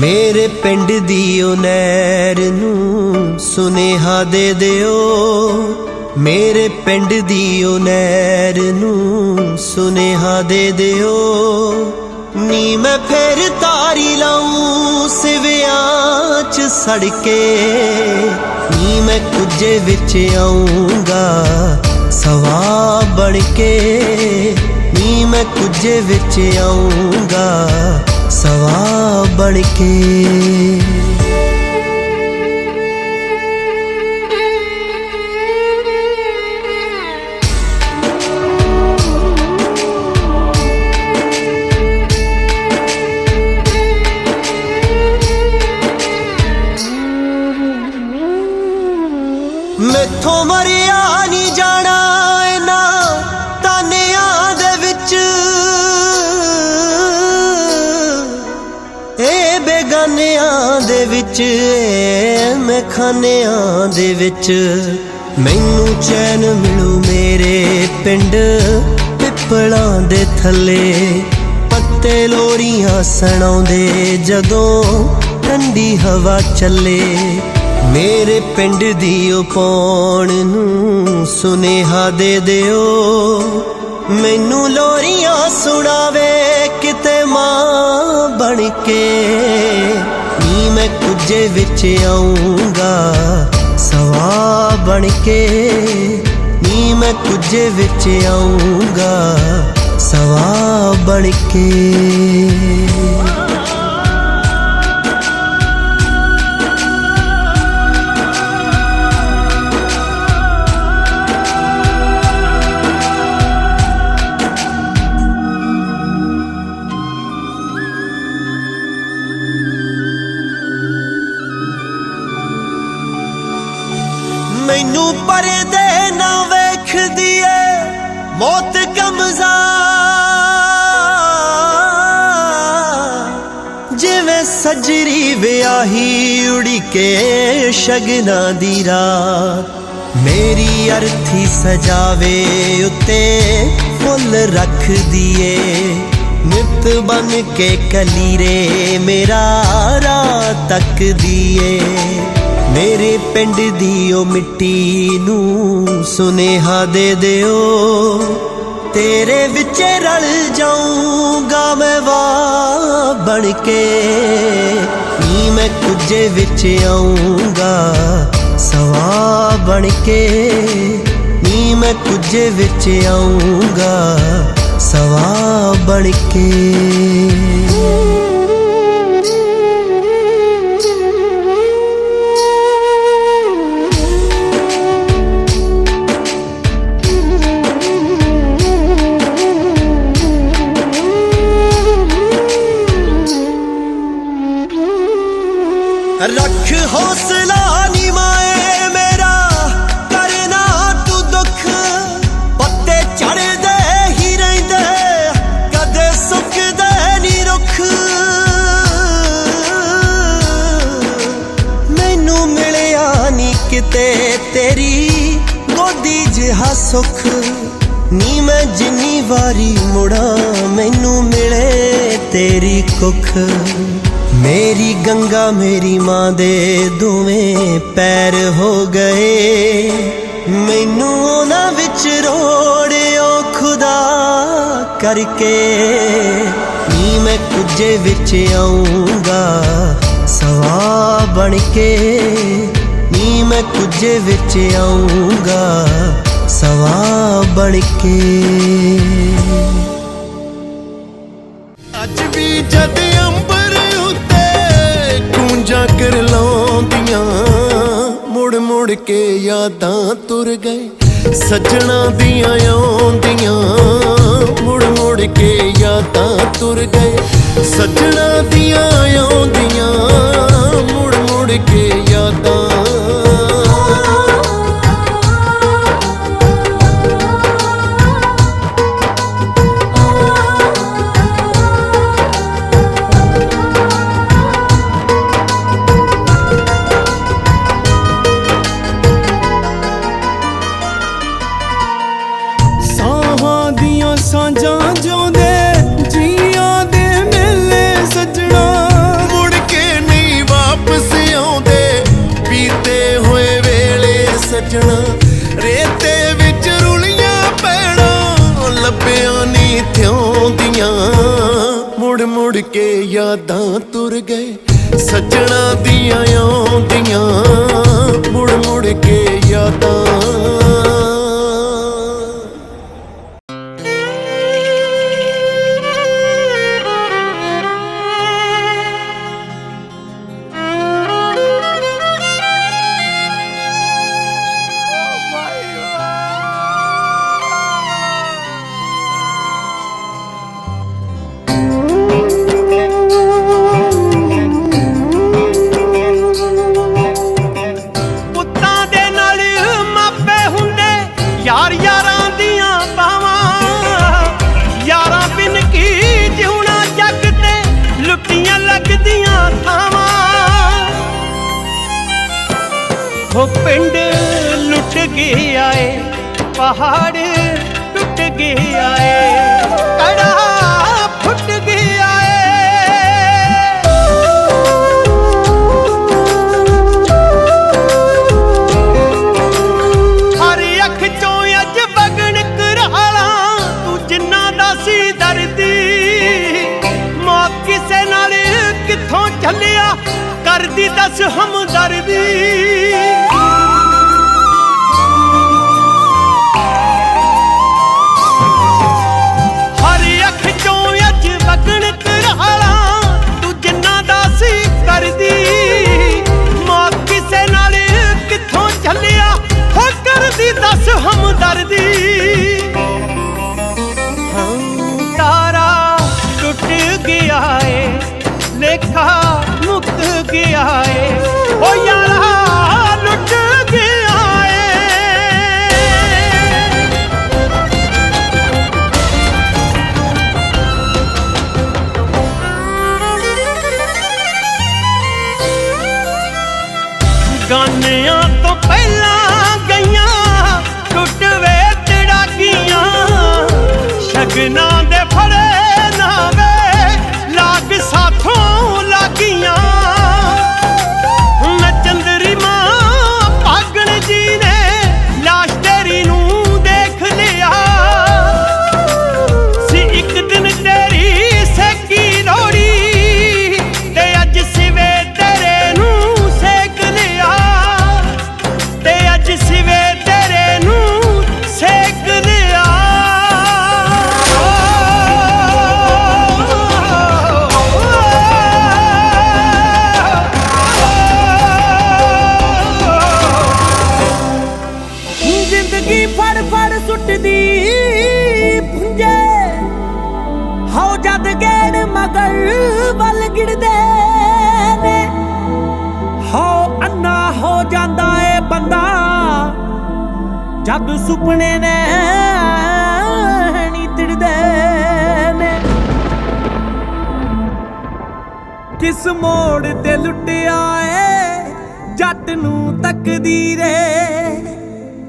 ਮੇਰੇ ਪਿੰਡ ਦੀ ਉਹ ਨਹਿਰ ਨੂੰ ਸੁਨੇਹਾ ਦੇ ਦਿਓ। ਮੇਰੇ ਪਿੰਡ ਦੀ ਉਹ ਨਹਿਰ ਨੂੰ ਸੁਨੇਹਾ ਦੇ ਦਿਓ। ਨੀ ਮੈਂ ਫੇਰ ਤਾਰੀ ਲਾਉਂ ਸਿਵਿਆਂ ਚ ਸੜਕੇ। ਨੀ ਮੈਂ ਕੁਝੇ ਵਿੱਚ ਆਉਂਗਾ ਸਵਾ ਬਣ ਕੇ। ਨੀ ਮੈਂ ਕੁਝੇ ਵਿੱਚ ਆਉਂਗਾ ಸವಾ ಬಳಿಕೆ ਬੇਗਾਨਿਆਂ ਦੇ ਵਿੱਚ ਇਹ ਮਖਾਨਿਆਂ ਦੇ ਵਿੱਚ। ਮੈਨੂੰ ਚੈਨ ਮਿਲੂ ਮੇਰੇ ਪਿੰਡ ਪਿੱਪਲਾਂ ਦੇ ਥੱਲੇ। ਪੱਤੇ ਲੋਰੀਆਂ ਸੁਣਾਉਂਦੇ ਜਦੋਂ ਠੰਡੀ ਹਵਾ ਚੱਲੇ। ਮੇਰੇ ਪਿੰਡ ਦੀ ਉਹ ਪੌਣ ਨੂੰ ਸੁਨੇਹਾ ਦੇ ਦਿਓ। ਮੈਨੂੰ ਲੋਰੀਆਂ ਸੁਣਾਵੇ ਕਿਤੇ ਮਾਂ ਬਣ ਕੇ। ਨੀ ਵਿੱਚ ਆਉਂਗਾ। ਸਵਾ ਬਣ ਕੇ ਨੀ ਮੈਂ ਕੁਝੇ ਵਿੱਚ ਆਉਂਗਾ। ਸਵਾ ਬਣ ਕੇ। ਮੈਨੂੰ ਪਰਦੇ ਨਾ ਵੇਖਦੀ ਏ, ਮੌਤ ਕਮਜ਼ਾ। ਜਿਵੇਂ ਸਜਰੀ ਵਿਆਹੀ ਉੜੀਕੇ ਸ਼ਗਨਾ ਦੀ ਰਾਤ, ਮੇਰੀ ਅਰਥੀ ਸਜਾਵੇ ਉੱਤੇ ਫੁੱਲ ਰੱਖਦੀ ਏ। ਨਿਤ ਬਨ ਕੇ ਕਲੀਰੇ ਮੇਰਾ ਰਾਹ ਤੱਕਦੀ ਏ। ਮੇਰੇ ਪਿੰਡ ਦੀ ਉਹ ਮਿੱਟੀ ਨੂੰ ਸੁਨੇਹਾ ਦੇ ਦਿਓ। ਤੇਰੇ ਵਿੱਚ ਰਲ ਜਾਊਂਗਾ ਮੈਂ ਵਾ ਬਣ ਕੇ। ਨੀ ਮੈਂ ਕੁਝੇ ਵਿੱਚ ਆਉਂਗਾ ਸਵਾ ਬਣ ਕੇ। ਨੀ ਮੈਂ ਕੁਝੇ ਵਿੱਚ ਆਉਂਗਾ ਸਵਾ ਬਣ ਕੇ। ਰੱਖ ਹੌਸਲਾ ਨੀ ਮਾਏ ਮੇਰਾ, ਕਰਨਾ ਤੂੰ ਦੁੱਖ। ਪੱਤੇ ਝੜਦੇ ਹੀ ਰਹਿੰਦੇ, ਕਦੇ ਸੁੱਕਦੇ ਨੀ ਰੁੱਖ। ਮੈਨੂੰ ਮਿਲਿਆ ਨੀ ਕਿਤੇ ਤੇਰੀ ਗੋਦੀ ਜਿਹਾ ਸੁੱਖ। ਨੀ ਮੈਂ ਜਿੰਨੀ ਵਾਰੀ ਮੁੜਾਂ, ਮੈਨੂੰ ਮਿਲੇ ਤੇਰੀ ਕੁੱਖ। ਮੇਰੀ ਗੰਗਾ ਮੇਰੀ ਮਾਂ ਦੇ ਦੋਵੇਂ ਪੈਰ ਹੋ ਗਏ। ਮੈਨੂੰ ਉਹਨਾਂ ਵਿੱਚ ਰੋੜਿਓ ਖੁਦਾ ਕਰਕੇ। ਨੀ ਮੈਂ ਕੁਝੇ ਵਿੱਚ ਆਉਂਗਾ, ਸਵਾ ਬਣ ਕੇ। ਨੀ ਮੈਂ ਕੁਝੇ ਵਿੱਚ ਆਉਂਗਾ, ਸਵਾ ਬਣ ਕੇ। ਅੱਜ ਵੀ ਜਦ ਮੁੜ ਕੇ ਯਾਦਾਂ ਤੁਰ ਗਏ। ਸੱਜਣਾ ਦੀਆਂ ਆਉਂਦੀਆਂ, ਮੁੜ ਮੁੜ ਕੇ ਯਾਦਾਂ ਤੁਰ ਗਏ। ਸੱਜਣਾ ਦੀਆਂ ਆਉਂਦੀਆਂ, ਮੁੜ ਮੁੜ ਕੇ ਯਾਦਾਂ ਮੁੜ ਕੇ ਯਾਦਾਂ ਤੁਰ ਗਏ ਸੱਜਣਾ ਦੀਆਂ ਆਉਂਦੀਆਂ। ਮੁੜ ਮੁੜ ਕੇ ਯਾਦਾਂ ਨਾਲ ਮਾਪੇ ਹੁੰਦੇ, ਯਾਰ ਯਾਰਾਂ ਦੀਆਂ ਬਾਵਾਂ ਯਾਰਾਂ ਬਿਨ ਕੀ ਜਿਉਣਾ ਜੱਗ ਤੇ, ਲੁੱਟੀਆਂ ਲੱਗਦੀਆਂ ਥਾਵਾਂ। ਹੋ ਪਿੰਡ ਲੁੱਟ ਗਈ ਆਏ, ਪਹਾੜ ਟੁੱਟ ਗਈ ਆਏ। दस हम दर दी लगना ਉਸ ਮੋੜ ਤੇ ਲੁੱਟਿਆ ਏ, ਜੱਟ ਨੂੰ ਤਕਦੀਰੇ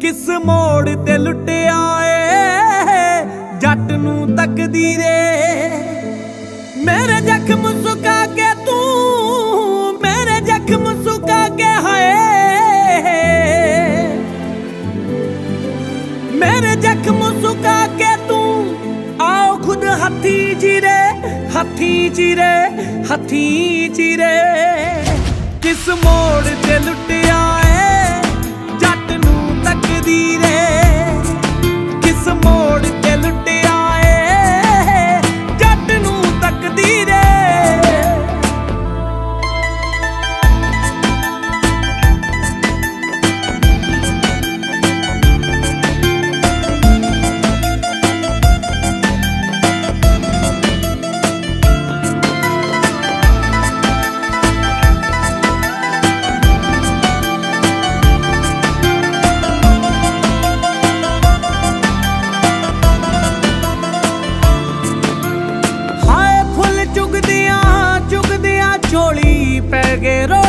ਕਿਸ ਮੋੜ ਤੇ ਲੁੱਟਿਆ ਏ, ਜੱਟ ਨੂੰ ਤਕਦੀਰੇ ਮੇਰੇ ਜ਼ਖਮ ਸੁਕਾ ਕੇ ਤੂੰ, ਮੇਰੇ ਜ਼ਖਮ ਸੁਕਾ ਕੇ ਹਾਏ। ਮੇਰੇ ਜ਼ਖਮ ਸੁਕਾ ਕੇ ਹਾਥੀ ਜਿਰੇ ਹੱਥੀ ਜਿਰੇ ਕਿਸਮੋ reguero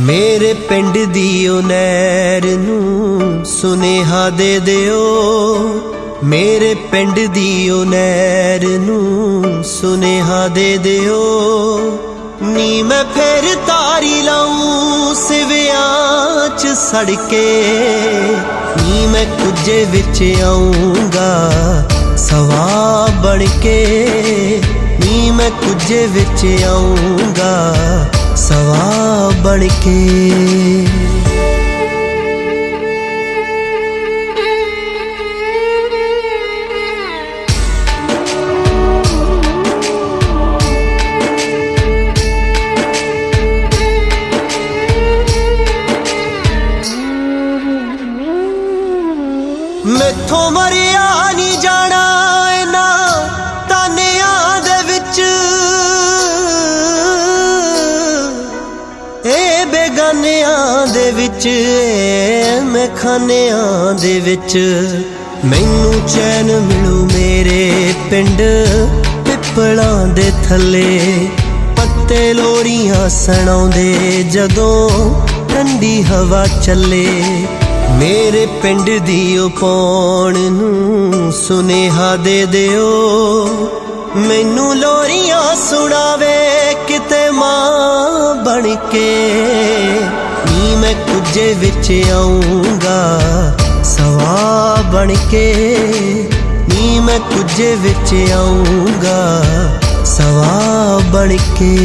ਮੇਰੇ ਪਿੰਡ ਦੀ ਓ ਨਹਿਰ ਨੂੰ ਸੁਨੇਹਾ ਦੇ ਦਿਓ। ਮੇਰੇ ਪਿੰਡ ਦੀ ਓ ਨਹਿਰ ਨੂੰ ਸੁਨੇਹਾ ਦੇ ਦਿਓ। ਨੀ ਮੈਂ ਫੇਰ ਤਾਰੀ ਲਾਉਂ ਸਿਵਿਆਂ ਚ ਸੜਕੇ। ਨੀ ਮੈਂ ਕੁਝੇ ਵਿੱਚ ਆਉਂਗਾ ਸਵਾ ਬਣ ਕੇ। ਨੀ ਮੈਂ ਕੁਝੇ ਵਿੱਚ ਆਉਂਗਾ ਸਵਾ ਬਣ ਦੇ ਵਿੱਚ ਇਹ ਮਖਾਨਿਆਂ ਦੇ ਵਿੱਚ। ਮੈਨੂੰ ਚੈਨ ਮਿਲੂ ਮੇਰੇ ਪਿੰਡ ਪਿੱਪਲਾਂ ਦੇ ਥੱਲੇ। ਪੱਤੇ ਲੋਰੀਆਂ ਸੁਣਾਉਂਦੇ ਜਦੋਂ ਠੰਡੀ ਹਵਾ ਚੱਲੇ। ਮੇਰੇ ਪਿੰਡ ਦੀ ਉਹ ਪੌਣ ਨੂੰ ਸੁਨੇਹਾ ਦੇ ਦਿਓ? ਮੈਨੂੰ ਲੋਰੀਆਂ ਸੁਣਾਵੇ ਕਿਤੇ ਮਾਂ ਬਣ ਕੇ। ਨੀ ਵਿੱਚ ਆਉਂਗਾ। ਸਵਾ ਬਣ ਕੇ ਨੀ ਮੈਂ ਕੁਝੇ ਵਿੱਚ ਆਉਂਗਾ। ਸਵਾ ਬਣ ਕੇ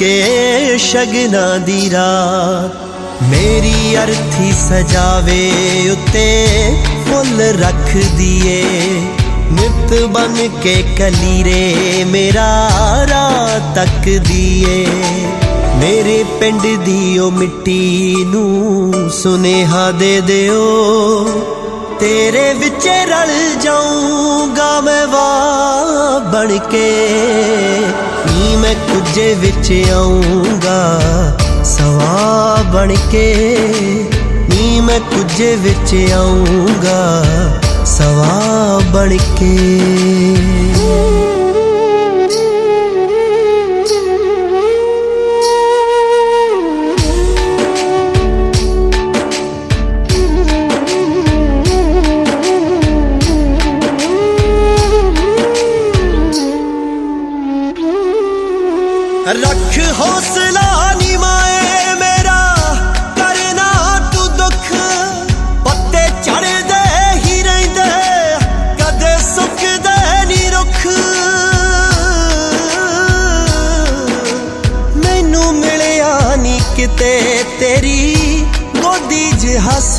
ਕੇ ਸ਼ਗਨਾ ਦੀ ਰਾਤ। ਮੇਰੀ ਅਰਥੀ ਸਜਾਵੇ ਉੱਤੇ ਫੁੱਲ ਰੱਖਦੀ ਏ ਨਿਤ ਬਨ ਕੇ ਕਲੀਰੇ ਮੇਰਾ ਰਾਹ ਤੱਕਦੀ ਏ ਮੇਰੇ ਪਿੰਡ ਦੀ ਉਹ ਮਿੱਟੀ ਨੂੰ ਸੁਨੇਹਾ ਦੇ ਦਿਓ। ਤੇਰੇ ਵਿੱਚ ਰਲ ਜਾਊਂਗਾ ਮੈਂ ਵਾ ਬਣ ਕੇ। ਨੀ ਮੈਂ ਕੁਝੇ ਵਿੱਚ ਆਉਂਗਾ। ਸਵਾ ਬਣ ਕੇ ਨੀ ਮੈਂ ਕੁਝੇ ਵਿੱਚ ਆਉਂਗਾ। ਸਵਾ ਬਣ ਕੇ।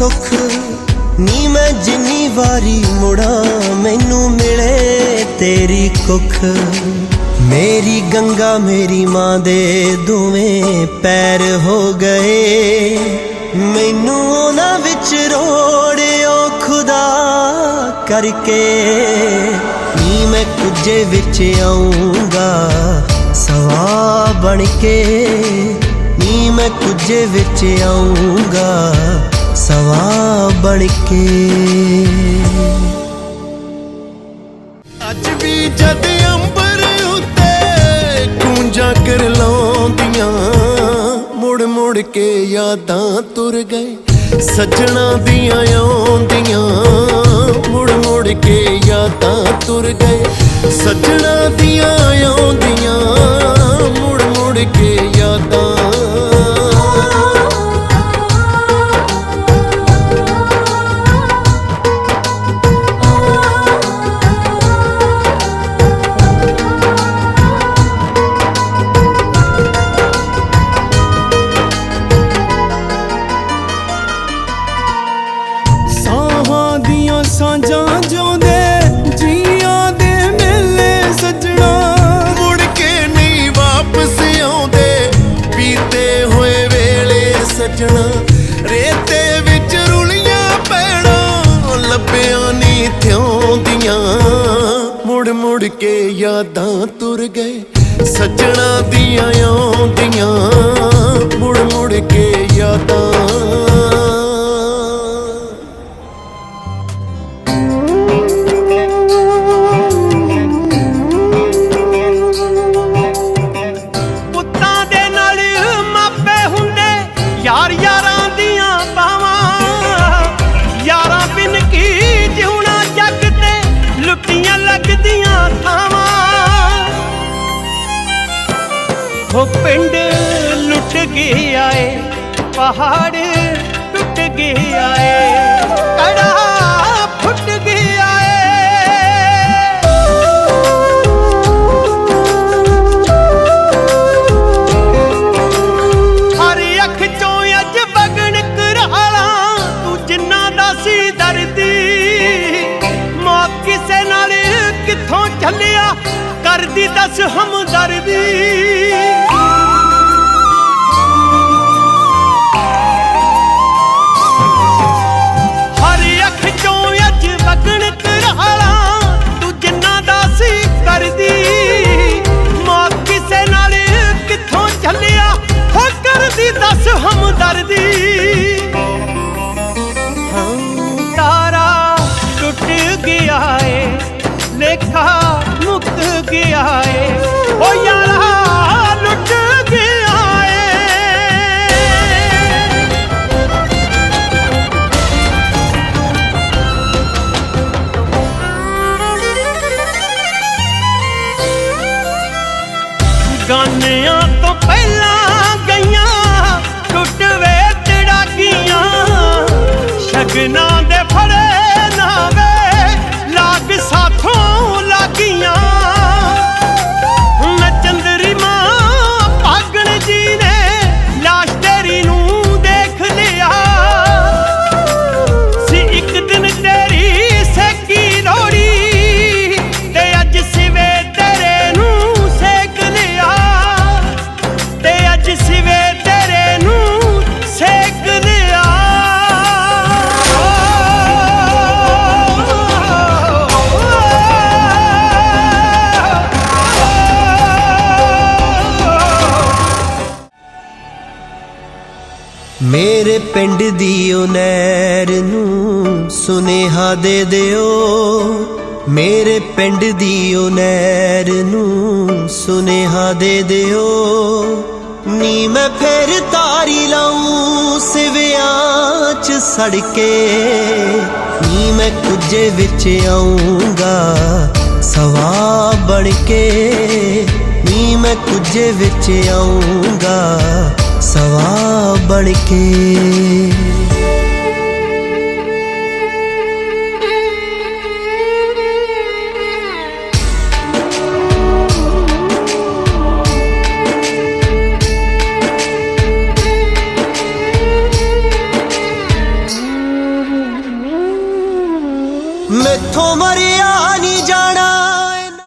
ਸੁੱਖ ਨੀ ਮੈਂ ਜਿੰਨੀ ਵਾਰੀ ਮੁੜਾਂ, ਮੈਨੂੰ ਮਿਲੇ ਤੇਰੀ ਕੁੱਖ। ਮੇਰੀ ਗੰਗਾ ਮੇਰੀ ਮਾਂ ਦੇ ਦੋਵੇਂ ਪੈਰ ਹੋ ਗਏ। ਮੈਨੂੰ ਉਹਨਾਂ ਵਿੱਚ ਰੋੜਿਓ ਖੁਦਾ ਕਰਕੇ। ਨੀ ਮੈਂ ਕੁਝੇ ਵਿੱਚ ਆਉਂਗਾ ਸਵਾ ਬਣ ਕੇ। ਨੀ ਮੈਂ ਕੁਝੇ ਵਿੱਚ ਆਉਂਗਾ ਸਵਾ ਬਣ ਕੇ। ਅੱਜ ਵੀ ਜਦ ਅੰਬਰ ਉੱਤੇ ਕੂੰਜਾਂ ਕਰ ਲਾਉਂਦੀਆਂ, ਮੁੜ ਮੁੜ ਕੇ ਯਾਦਾਂ ਤੁਰ ਗਏ, ਸੱਜਣਾ ਦੀਆਂ ਆਉਂਦੀਆਂ, ਮੁੜ ਮੁੜ ਕੇ ਯਾਦਾਂ ਤੁਰ ਗਏ, ਸੱਜਣਾ ਦੀਆਂ ਆਉਂਦੀਆਂ, ਮੁੜ ਮੁੜ ਕੇ ਯਾਦਾਂ ਮੁੜ ਕੇ ਯਾਦਾਂ ਤੁਰ ਗਏ ਸੱਜਣਾ ਦੀਆਂ ਆਉਂਦੀਆਂ। ਮੁੜ ਮੁੜ ਕੇ ਯਾਦਾਂ ਪਿੰਡ ਲੁੱਟ ਗਿਆ ਏ ਪਹਾੜ ਟੁੱਟ ਗਿਆ ਏ ਕੜਾ ਫੁੱਟ ਗਿਆ ਏ ਹਰ ਅੱਖ ਚੋਂ ਅੱਜ ਵਗਣ ਕਰਾਲਾ ਤੂੰ ਜਿੰਨਾ ਦਾ ਸੀ ਦਰਦੀ, ਮੌਤ ਕਿਸੇ ਨਾਲ ਕਿੱਥੋਂ ਚੱਲਿਆ, ਕਰਦੀ ਦੱਸ ਹਮਦਰਦੀ। ਪਿੰਡ ਦੀ ਉਹ ਨੂੰ ਸੁਨੇਹਾ ਦੇ ਦਿਓ। ਮੇਰੇ ਪਿੰਡ ਦੀ ਉਹ ਨੂੰ ਸੁਨੇਹਾ ਦੇ ਦਿਓ। ਨੀ ਮੈਂ ਫੇਰ ਤਾਰੀ ਲਾਉਂ ਸਿਵਿਆਂ ਚ ਸੜਕੇ। ਨੀ ਮੈਂ ਕੁਝੇ ਵਿੱਚ ਆਉਂਗਾ ਸਵਾ ਬਣ ਕੇ। ਨੀ ਮੈਂ ਕੁਝੇ ਵਿੱਚ ਆਉਂਗਾ ਸਵਾ ਬਣ